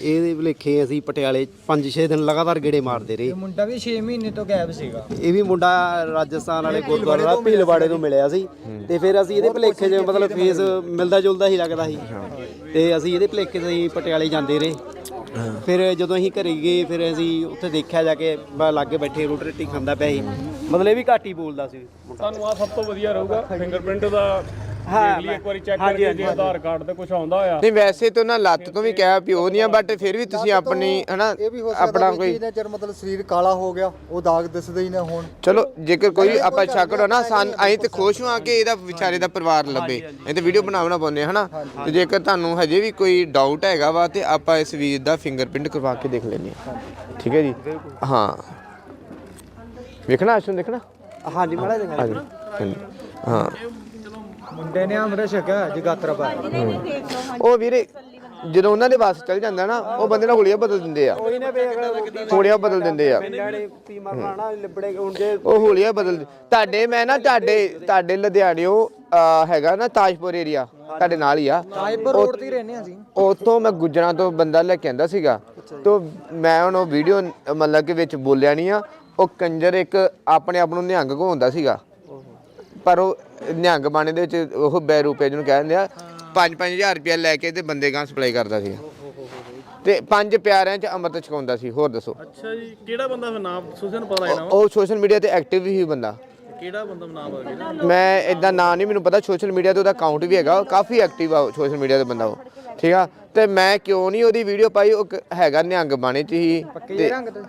ਇਹਦੇ ਭਲੇਖੇ ਅਸੀਂ ਪਟਿਆਲੇ 5-6 ਦਿਨ ਲਗਾਤਾਰ ਗੇੜੇ ਮਾਰਦੇ ਰਹੇ। ਇਹ ਮੁੰਡਾ ਵੀ 6 ਮਹੀਨੇ ਤੋਂ ਗਾਇਬ ਸੀਗਾ। ਇਹ ਵੀ ਮੁੰਡਾ ਰਾਜਸਥਾਨ ਵਾਲੇ ਗੁਰਦੁਆਰਾ ਭੀਲਵਾੜੇ ਤੋਂ ਮਿਲਿਆ ਸੀ। ਤੇ ਫਿਰ ਅਸੀਂ ਇਹਦੇ ਭਲੇਖੇ 'ਚ ਮਤਲਬ ਫੇਸ ਮਿਲਦਾ ਜੁਲਦਾ ਹੀ ਲੱਗਦਾ ਸੀ। ਤੇ ਅਸੀਂ ਇਹਦੇ ਭਲੇਖੇ ਅਸੀਂ ਪਟਿਆਲੇ ਜਾਂਦੇ ਰਹੇ। ਫਿਰ ਜਦੋਂ ਅਸੀਂ ਘਰੇ ਗਏ, ਫਿਰ ਅਸੀਂ ਉੱਥੇ ਦੇਖਿਆ ਜਾ ਕੇ ਬਾ ਲਾਗੇ ਬੈਠੇ ਰੋਟੀ ਰੋਟੀ ਖਾਂਦਾ ਪਿਆ ਸੀ। ਮਤਲਬ ਇਹ ਵੀ ਘੱਟ ਹੀ ਬੋਲਦਾ ਸੀ। ਤੁਹਾਨੂੰ ਆ ਸਭ ਤੋਂ ਵਧੀਆ ਰਹੂਗਾ ਫਿੰਗਰਪ੍ਰਿੰਟ ਦਾ ਹਾਂ, ਦੇਖ ਲਈ ਇੱਕ ਵਾਰੀ ਚੈੱਕ ਹਾਂਜੀ, ਕਰਕੇ ਜੇ ਆਧਾਰ ਕਾਰਡ ਤੇ ਕੁਝ ਆਉਂਦਾ ਹੋਇਆ। ਨਹੀਂ ਵੈਸੇ ਤਾਂ ਨਾ ਲੱਤ ਤੋਂ ਵੀ ਕਿਹਾ ਪਿਓ ਨਹੀਂ ਆ ਬਟ ਫਿਰ ਵੀ ਤੁਸੀਂ ਆਪਣੀ ਹਨਾ ਇਹ ਵੀ ਹੋ ਸਕਦਾ ਆਪਣਾ ਵੀ ਕੋਈ ਜਿਹਦੇ ਚਿਰ ਮਤਲਬ ਸਰੀਰ ਕਾਲਾ ਹੋ ਗਿਆ ਉਹ ਦਾਗ ਦਿਸਦੇ ਹੀ ਨਾ ਹੋਣ। ਚਲੋ ਜੇਕਰ ਕੋਈ ਆਪਾਂ ਸ਼ੱਕ ਕਰੋ ਨਾ ਸਾਨ ਅਸੀਂ ਤੇ ਖੁਸ਼ ਹਾਂ ਕਿ ਇਹਦਾ ਵਿਚਾਰੇ ਦਾ ਪਰਿਵਾਰ ਲੱਭੇ। ਇਹ ਤੇ ਵੀਡੀਓ ਬਣਾਉਣਾ ਪਾਉਂਦੇ ਆ ਹਨਾ। ਤੇ ਜੇਕਰ ਤੁਹਾਨੂੰ ਹਜੇ ਵੀ ਕੋਈ ਡਾਊਟ ਹੈਗਾ ਵਾ ਤੇ ਆਪਾਂ ਇਸ ਵੀਰ ਦਾ ਫਿੰਗਰਪ੍ਰਿੰਟ ਕਰਵਾ ਕੇ ਦੇਖ ਲੈਂਦੇ ਹਾਂ। ਠੀਕ ਹੈ ਜੀ? ਹਾਂ। ਵੇਖਣਾ ਅਸ਼ੂ ਦੇਖਣਾ? ਹਾਂਜੀ ਮਾੜਾ ਜਿਹਾ ਹਾਂਜੀ ਹਾਂਜੀ। ਹਾਂ। ਮੁੰਡੇ ਨੇ ਅੰਮ੍ਰਿਤ ਛਕਿਆ ਜਗਾਤਰਾ ਪਾ ਉਹ ਵੀਰੇ ਜਦੋਂ ਉਹਨਾਂ ਦੇ ਵਾਸ ਚੱਲ ਜਾਂਦਾ ਨਾ ਉਹ ਬੰਦੇ ਨਾਲ ਹੁਲੀਆ ਬਦਲ ਦਿੰਦੇ ਆ। ਕੋਈ ਨਾ ਵੇਖ ਹੁਲੀਆ ਬਦਲ ਦਿੰਦੇ ਆ। ਲਿਬੜੇ ਹੁਣ ਜੇ ਉਹ ਹੁਲੀਆ ਬਦਲ ਤੁਹਾਡੇ ਮੈਂ ਨਾ ਤੁਹਾਡੇ ਤੁਹਾਡੇ ਲੁਧਿਆਣਿਓ ਹੈਗਾ ਨਾ ਤਾਜਪੁਰ ਏਰੀਆ ਤੁਹਾਡੇ ਨਾਲ ਹੀ ਆ। ਰਾਏਪੁਰ ਰੋਡ ਤੇ ਹੀ ਰਹਿੰਦੇ ਹਾਂ ਅਸੀਂ। ਉਤੋਂ ਮੈਂ ਗੁਜਰਾਂ ਤੋਂ ਬੰਦਾ ਲੈ ਕੇ ਆਂਦਾ ਸੀਗਾ। ਤੋਂ ਮੈਂ ਹੁਣ ਉਹ ਵੀਡੀਓ ਮਤਲਬ ਕਿ ਵਿੱਚ ਬੋਲਿਆ ਨਹੀਂ ਆ। ਉਹ ਕੰਜਰ ਇੱਕ ਆਪਣੇ ਆਪ ਨੂੰ ਨਿਹੰਗ ਘਵਾਉਂਦਾ ਸੀਗਾ। ਪਰ ਉਹ ਨਿਹੰਗ ਬਾਣੇ ਦੇ ਵਿੱਚ ਉਹ ਬੈ ਰੁਪਏ ਜਿਹਨੂੰ ਕਹਿੰਦੇ ਆ 5-5000 ਰੁਪਏ ਲੈ ਕੇ ਤੇ ਬੰਦੇ ਗਾਂ ਸਪਲਾਈ ਕਰਦਾ ਸੀ ਤੇ ਪੰਜ ਪਿਆਰਿਆਂ ਚ ਅੰਮ੍ਰਿਤ ਛਕਾਉਂਦਾ ਸੀ ਹੋਰ ਦੱਸੋ। ਅੱਛਾ ਜੀ ਕਿਹੜਾ ਬੰਦਾ ਫਿਰ ਨਾਮ? ਸੁਸ਼ਨ ਪਤਾ ਲੈਣਾ ਉਹ ਸੋਸ਼ਲ ਮੀਡੀਆ ਤੇ ਐਕਟਿਵ ਵੀ ਸੀ ਬੰਦਾ ਕਿਹੜਾ ਬੰਦਾ ਨਾਮ ਆ ਗਿਆ? ਮੈਂ ਇਦਾਂ ਨਾਂ ਨਹੀਂ ਮੈਨੂੰ ਪਤਾ ਸੋਸ਼ਲ ਮੀਡੀਆ ਤੇ ਉਹਦਾ ਅਕਾਊਂਟ ਵੀ ਹੈਗਾ ਉਹ ਕਾਫੀ ਐਕਟਿਵ ਆ ਸੋਸ਼ਲ ਮੀਡੀਆ ਤੇ ਬੰਦਾ ਉਹ। ਠੀਕ ਆ? ਤੇ ਮੈਂ ਕਿਉਂ ਨਹੀਂ ਉਹਦੀ ਵੀਡੀਓ ਪਾਈ ਉਹ ਕ- ਹੈਗਾ ਨਿਹੰਗ ਬਾਣੇ ਚ ਹੀ। ਪੱਕੇ ਰੰਗ ਤੇ?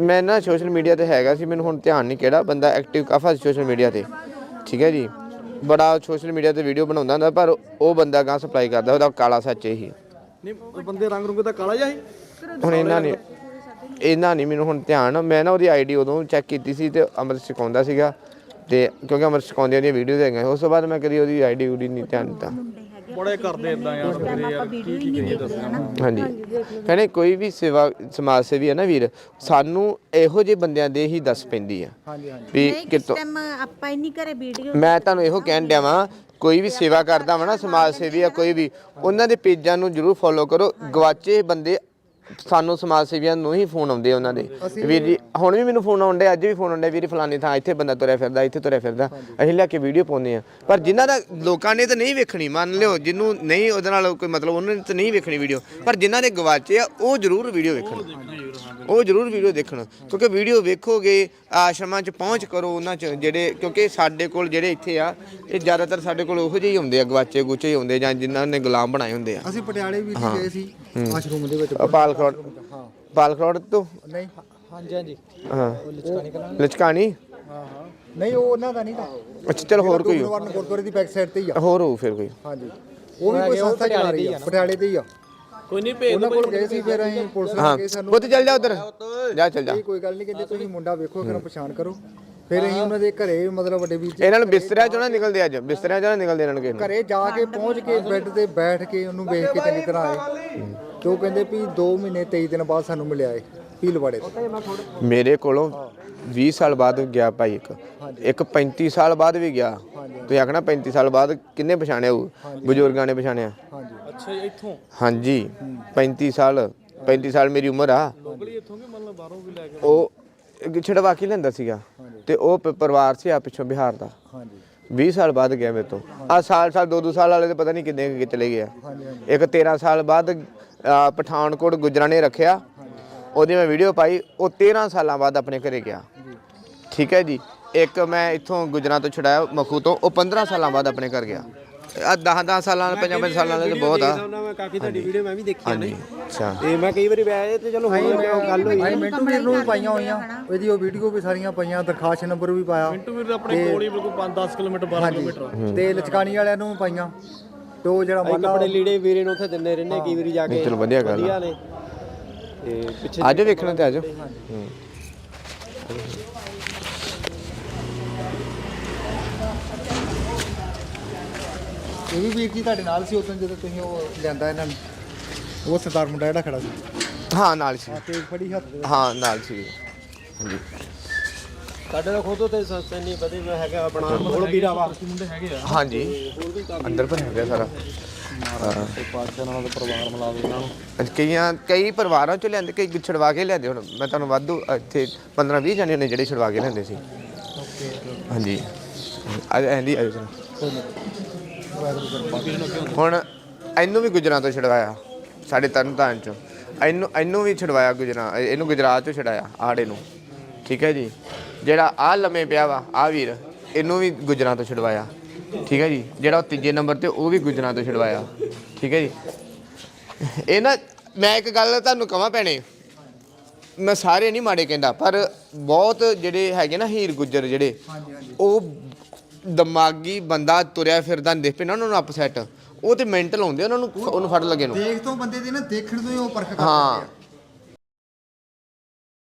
ਮੈਂ ਨਾ ਸੋਸ਼ਲ ਮੀਡੀਆ ਤੇ ਹੈਗਾ ਸੀ ਮੈਨੂੰ ਹੁਣ ਧਿਆਨ ਨਹੀਂ ਕਿਹੜਾ ਬੰਦਾ ਐਕਟਿਵ ਕਾਫਾ ਸੋਸ਼ਲ ਮੀਡੀਆ ਤੇ। ਠੀਕ ਹੈ ਜੀ। ਬੜਾ ਸੋਸ਼ਲ ਮੀਡੀਆ ਤੇ ਵੀਡੀਓ ਬਣਾਉਂਦਾ ਹੁੰਦਾ ਪਰ ਉਹ ਬੰਦਾ ਗਾਂ ਸਪਲਾਈ ਕਰਦਾ ਉਹਦਾ ਕਾਲਾ ਸੱਚ ਹੀ। ਨਹੀਂ ਬੰਦੇ ਰੰਗ ਰੁੰਗ ਤਾਂ ਕਾਲਾ ਜਿਹਾ ਸੀ ਹੁਣ ਇਹਨਾਂ ਨੇ ਇਹਨਾਂ ਨਹੀਂ ਮੈਨੂੰ ਹੁਣ ਧਿਆਨ ਮੈਂ ਨਾ ਉਹਦੀ ਆਈਡੀ ਉਦੋਂ ਚੈੱਕ ਕੀਤੀ ਸੀ ਤੇ ਅੰਮ੍ਰਿਤ ਛਕਾਉਂਦਾ ਸੀਗਾ ਤੇ ਕਿਉਂਕਿ ਅੰਮ੍ਰਿਤ ਛਕਾਉਂਦੀਆਂ ਦੀਆਂ ਵੀਡੀਓਜ਼ ਹੈਗੀਆਂ ਉਸ ਤੋਂ ਬਾਅਦ ਮੈਂ ਕਦੀ ਉਹਦੀ ਆਈਡੀ ਉਡੀ ਨਹੀਂ ਧਿਆਨ ਦਿੱਤਾ। ਬੜੇ ਕਰਦੇ ਇਦਾਂ ਯਾਰ। ਵੀਰੇ ਯਾਰ ਕੀ ਕੀ ਕਰੀਏ ਦੱਸਣਾ ਹਾਂਜੀ। ਕਹਿੰਦੇ ਕੋਈ ਵੀ ਸੇਵਾ ਸਮਾਜ ਸੇਵੀ ਹੈ ਨਾ ਵੀਰ ਸਾਨੂੰ ਇਹੋ ਜਿਹੇ ਬੰਦਿਆਂ ਦੇ ਹੀ ਦੱਸ ਪੈਂਦੀ ਆ। ਹਾਂਜੀ ਹਾਂਜੀ। ਵੀ ਕਿਤੋਂ ਟਾਈਮ ਆਪਾਂ ਇੰਨੀ ਘਰੇ ਵੀਡੀਓ ਮੈਂ ਤੁਹਾਨੂੰ ਇਹੋ ਕਹਿਣ ਡਿਆ ਵਾਂ ਕੋਈ ਵੀ ਸੇਵਾ ਕਰਦਾ ਵਾ ਨਾ ਸਮਾਜ ਸੇਵੀ ਆ ਕੋਈ ਵੀ ਉਹਨਾਂ ਦੇ ਪੇਜਾਂ ਨੂੰ ਜਰੂਰ ਫੋਲੋ ਕਰੋ। ਗਵਾਚੇ ਬੰਦੇ ਸਾਨੂੰ ਸਮਾਜ ਸੇਵੀਆਂ ਨੂੰ ਹੀ ਫੋਨ ਆਉਂਦੇ ਆ ਉਹਨਾਂ ਦੇ। ਵੀਰ ਜੀ ਹੁਣ ਵੀ ਮੈਨੂੰ ਫੋਨ ਆਉਂਦੇ ਅੱਜ ਵੀ ਫੋਨ ਆਉਂਦੇ ਵੀਰ ਫਲਾਨੀ ਥਾਂ ਇੱਥੇ ਬੰਦਾ ਤੁਰਿਆ ਫਿਰਦਾ ਇੱਥੇ ਤੁਰਿਆ ਫਿਰਦਾ। ਅਸੀਂ ਲੈ ਕੇ ਵੀਡੀਓ ਪਾਉਂਦੇ ਆ ਪਰ ਜਿਨ੍ਹਾਂ ਦਾ ਲੋਕਾਂ ਨੇ ਤਾਂ ਨਹੀਂ ਵੇਖਣੀ ਮੰਨ ਲਿਓ ਜਿਹਨੂੰ ਨਹੀਂ ਉਹਦੇ ਨਾਲ ਕੋਈ ਮਤਲਬ ਉਹਨਾਂ ਨੇ ਤਾਂ ਨਹੀਂ ਵੇਖਣੀ ਵੀਡੀਓ ਪਰ ਜਿਨ੍ਹਾਂ ਦੇ ਗਵਾਚੇ ਆ ਉਹ ਜਰੂਰ ਵੀਡੀਓ ਵੇਖਣ। ਉਹ ਜਰੂਰ ਵੀਡੀਓ ਦੇਖਣ। ਕਿਉਂਕਿ ਵੀਡੀਓ ਵੇਖੋਗੇ ਆਸ਼ਰਮਾਂ 'ਚ ਪਹੁੰਚ ਕਰੋ ਉਹਨਾਂ 'ਚ ਜਿਹੜੇ ਕਿਉਂਕਿ ਸਾਡੇ ਕੋਲ ਜਿਹੜੇ ਇੱਥੇ ਆ ਇਹ ਜ਼ਿਆਦਾਤਰ ਸਾਡੇ ਕੋਲ ਉਹੋ ਜਿਹੇ ਹੀ ਹੁੰਦੇ ਆ ਗਵਾਚੇ ਗੁੱਚੇ ਹੀ ਹੁੰਦੇ ਜਾਂ ਜਿਨ੍ਹਾਂ ਨੇ ਗੁਲਾਮ ਬਣਾਏ ਹੁੰਦੇ ਆ। ਅਸੀਂ ਪਟਿਆਲੇ ਵੀ ਗਏ ਸੀ ਆਸ਼ਰਮ ਦੇ ਵਿੱਚ। ਪਾਲਖਰੋੜ ਪਾਲਖਰੋੜ ਤੋਂ? ਨਹੀਂ ਹਾਂਜੀ ਹਾਂਜੀ। ਹਾਂ। ਉਹ ਲਿਚਕਾਣੀ ਕਲਾਂ ਲਚਕਾਣੀ? ਨਹੀਂ ਉਹ ਉਹਨਾਂ ਦਾ ਨਹੀਂ ਤਾਂ। ਅੱਛਾ ਚਲ ਹੋਰ ਕੋਈ ਹੋ। ਗੁਰਦੁਆਰਾ ਗੁਰਦੁਆਰੇ ਦੀ ਬੈਕ ਸਾਈਡ ਤੇ ਹੀ ਆ। ਹੋਰ ਹੋਊ ਫਿਰ ਕੋਈ। ਹਾਂਜੀ। ਉਹ ਵੀ ਕੋਈ ਸੰਸਥਾ ਚਲਾ ਰਹੀ ਆ ਪਟਿਆਲੇ ਤੇ ਹੀ ਆ ਕੋਈ ਨਹੀਂ ਭੇਜ ਉਹਨਾਂ ਕੋਲ ਗਏ ਸੀ ਫਿਰ ਅਸੀਂ ਪੁਲਿਸ ਹਾਂ। ਨਾਲ ਗਏ ਸਾਨੂੰ। ਪੁੱਤ ਚੱਲ ਜਾ ਉਧਰ। ਜਾ ਚੱਲ ਜਾ। ਇਹ ਕੋਈ ਗੱਲ ਨਹੀਂ ਕਹਿੰਦੇ ਤੁਸੀਂ ਮੁੰਡਾ ਵੇਖੋ ਕਿਹਨੂੰ ਪਛਾਣ ਕਰੋ। ਫਿਰ ਅਸੀਂ ਉਹਨਾਂ ਦੇ ਘਰੇ ਮਤਲਬ ਵੱਡੇ ਵੀਰ ਜੀ ਇਹਨਾਂ ਨੂੰ ਬਿਸਤਰਿਆਂ ਚੋਂ ਨਾ ਨਿਕਲਦੇ ਅੱਜ। ਬਿਸਤਰਿਆਂ ਚੋਂ ਨਾ ਨਿਕਲਦੇ ਇਹਨਾਂ ਨੂੰ ਨੂੰ। ਘਰੇ ਜਾ ਕੇ ਪਹੁੰਚ ਕੇ ਬੈੱਡ ਤੇ ਬੈਠ ਕੇ ਉਹਨੂੰ ਵੇਖ ਕੇ ਚੰਗੀ ਤਰ੍ਹਾਂ ਆਏ। ਤੇ ਉਹ ਕਹਿੰਦੇ ਵੀ 2 ਮਹੀਨੇ 23 ਦਿਨ ਬਾਅਦ ਸਾਨੂੰ ਮਿਲਿਆ ਏ ਪੀਲਵਾੜੇ ਤੋਂ। ਮੇਰੇ ਕੋਲੋਂ 20 ਸਾਲ ਬਾਅਦ ਗਿਆ ਭਾਈ ਇੱਕ। ਇੱਕ 35 ਸਾਲ ਬਾਅਦ ਵੀ ਗਿਆ। ਤੁਸੀਂ ਆਖਣਾ 35 ਸਾਲ ਬਾਅਦ ਕਿੰਨੇ ਪਛਾਣਿਆ ਹੋਊ ਬਜ਼ੁਰਗਾਂ ਨੇ ਪਛਾਣਿਆ। ਹਾਂਜੀ। ਅੱਛਾ ਜੀ, ਇੱਥੋਂ? ਹਾਂਜੀ। 35 ਸਾਲ 35 ਸਾਲ ਮੇਰੀ ਉਮਰ ਆ। ਲੋਕਲੀ ਇੱਥੋਂ ਕਿ ਮਤਲਬ ਬਾਹਰੋਂ ਵੀ ਲੈ ਕੇ ਉਹ ਇੱਕ ਛੜਵਾ ਕੇ ਲੈਂਦਾ ਸੀਗਾ। ਤੇ ਉਹ ਪਰਿਵਾਰ ਸੀ ਆ ਪਿੱਛੋਂ ਬਿਹਾਰ ਦਾ। ਹਾਂਜੀ। 20 ਸਾਲ ਬਾਅਦ ਗਿਆ ਮੇਰੇ ਤੋਂ। ਆ ਸਾਲ ਸਾਲ ਦੋ ਦੋ ਸਾਲ ਵਾਲੇ ਤੇ ਪਤਾ ਨਹੀਂ ਕਿੰਨੇ ਕੁ ਚਲੇ ਗਏ ਆ। ਹਾਂਜੀ ਇੱਕ 13 ਸਾਲ ਬਾਅਦ ਪਠਾਨਕੋਟ ਗੁਜਰਾਂ ਨੇ ਰੱਖਿਆ। ਉਹਦੀ ਮੈਂ ਵੀਡੀਓ ਪਾਈ। ਉਹ 13 ਸਾਲਾਂ ਬਾਅਦ ਆਪਣੇ ਘਰੇ ਗਿਆ। ਠੀਕ ਹੈ ਜੀ। ਇੱਕ ਮੈਂ ਇੱਥੋਂ ਗੁਜਰਾਂ ਤੋਂ ਛੁਡਾਇਆ ਮਖੂ ਤੋਂ। ਉਹ 15 ਸਾਲਾਂ ਬਾਅਦ ਆਪਣੇ ਘਰ ਗਿਆ। ਆ 10 10 ਸਾਲਾਂ 5 5 ਸਾਲਾਂ ਤੇ ਬਹੁਤ ਆ। ਮੈਂ ਕਾਫੀ ਤੁਹਾਡੀ ਵੀਡੀਓ ਮੈਂ ਵੀ ਦੇਖੀ ਹਾਂਜੀ। ਅੱਛਾ। ਤੇ ਮੈਂ ਕਈ ਵਾਰੀ ਵੈਸੇ ਤੇ ਚਲੋ ਹੁਣ ਗੱਲ ਹੋਈ ਭਾਈ ਮਿੰਟੂ ਵੀਰ ਨੂੰ ਪਾਈਆਂ ਹੋਈਆਂ। ਇਹਦੀ ਉਹ ਵੀਡੀਓ ਵੀ ਸਾਰੀਆਂ ਪਾਈਆਂ ਦਰਖਾਸਤ ਨੰਬਰ ਵੀ ਪਾਇਆ। ਮਿੰਟੂ ਵੀਰ ਆਪਣੇ ਕੋਲ ਹੀ ਬਿਲਕੁਲ 5-10 ਕਿਲੋਮੀਟਰ 12 ਕਿਲੋਮੀਟਰ। ਤੇ ਲਚਕਾਣੀ ਵਾਲਿਆਂ ਨੂੰ ਪਾਈਆਂ। ਉਹ ਜਿਹੜਾ ਅਸੀਂ ਮਾਲਾ ਕੱਪੜੇ ਲੀੜੇ ਵੀਰੇ ਨੂੰ ਉੱਥੇ ਦਿੰਦੇ ਰਹਿੰਦੇ ਕਈ ਵਾਰੀ ਜਾ ਕੇ ਨਹੀਂ, ਚਲੋ ਵਧੀਆ ਗੱਲ ਆ। ਵਧੀਆ ਨੇ। ਤੇ ਪਿੱਛੇ ਆਜੋ ਵੇਖਣਾ ਤੇ ਆਜੋ। ਇਹ ਵੀ ਵੀਰ ਜੀ ਤੁਹਾਡੇ ਨਾਲ ਸੀ ਉਦੋਂ ਜਦੋਂ ਤੁਸੀਂ ਉਹ ਲਿਆਂਦਾ ਇਹਨਾਂ ਨੂੰ? ਉਹ ਸਰਦਾਰ ਮੁੰਡਾ ਜਿਹੜਾ ਖੜਾ ਸੀ? ਹਾਂ ਨਾਲ ਸੀ। ਤੇਜ਼ ਫੜੀ ਹੱਥ। ਦੇ ਹਾਂ ਨਾਲ ਸੀ। ਹਾਂਜੀ। ਸਾਡੇ ਦਾ ਖੁਦ ਤੇ ਸਸਤੇ ਨਹੀਂ ਵਧੇ ਹੈਗਾ ਆਪਣਾ ਵੀਰਾ ਵਾ। ਹਾਂਜੀ। ਅੰਦਰ ਪਰ ਹੈਗਾ ਸਾਰਾ। ਪਾਸੇ ਨਾਲ ਦੇ ਪਰਿਵਾਰ ਮਿਲਾ ਦੇ ਇਹਨਾਂ ਨੂੰ। ਅੱਜ ਕਈਆਂ ਕਈ ਪਰਿਵਾਰਾਂ ਚੋਂ ਲਿਆਂਦੇ ਕਈ ਛੁਡਵਾ ਕੇ ਲਿਆਂਦੇ। ਹੁਣ ਮੈਂ ਤੁਹਾਨੂੰ ਵਾਧੂ ਇੱਥੇ 15 20 ਜਣੇ ਨੇ ਜਿਹੜੇ ਛੁਡਵਾ ਕੇ ਲਿਆਂਦੇ ਸੀ। ਹਾਂਜੀ। ਅੱਜ ਐਂਦੀ ਆਇਓ ਜਰਾ। ਹੁਣ ਇਹਨੂੰ ਵੀ ਗੁਜਰਾਂ ਤੋਂ ਛਡਵਾਇਆ ਸਾਡੇ ਤਰਨਤਾਰਨ ਚੋਂ। ਇਹਨੂੰ ਇਹਨੂੰ ਵੀ ਛਡਵਾਇਆ ਗੁਜਰਾਂ ਇਹਨੂੰ ਗੁਜਰਾਤ ਤੋਂ ਛਡਾਇਆ ਆੜੇ ਨੂੰ। ਠੀਕ ਹੈ ਜੀ? ਜਿਹੜਾ ਆ ਲੰਮੇ ਪਿਆ ਵਾ ਆ ਵੀਰ ਇਹਨੂੰ ਵੀ ਗੁਜਰਾਂ ਤੋਂ ਛਡਵਾਇਆ। ਠੀਕ ਹੈ ਜੀ? ਜਿਹੜਾ ਉਹ ਤੀਜੇ ਨੰਬਰ ਤੇ ਉਹ ਵੀ ਗੁਜਰਾਂ ਤੋਂ ਛਡਵਾਇਆ। ਠੀਕ ਹੈ ਜੀ? ਇਹ ਨਾ ਮੈਂ ਇੱਕ ਗੱਲ ਤੁਹਾਨੂੰ ਕਹਾਂ ਭੈਣੇ। ਮੈਂ ਸਾਰੇ ਨਹੀਂ ਮਾੜੇ ਕਹਿੰਦਾ ਪਰ ਬਹੁਤ ਜਿਹੜੇ ਹੈਗੇ ਨਾ ਹੀਰ ਗੁੱਜਰ ਜਿਹੜੇ ਉਹ ਦਿਮਾਗੀ ਬੰਦਾ ਤੁਰਿਆ ਫਿਰਦਾ ਦੇਖ ਪਏ ਨਾ ਉਹਨਾਂ ਨੂੰ ਅਪਸੈਟ ਉਹ ਤੇ ਮੈਂਟਲ ਹੁੰਦੇ ਉਹਨਾਂ ਨੂੰ ਉਹਨੂੰ ਫੜ ਲਗੇ ਨੂੰ। ਦੇਖ ਤੋਂ ਬੰਦੇ ਦੇ ਨਾ ਦੇਖਣ ਤੋਂ ਹੀ ਉਹ ਪਰਖ ਹਾਂ।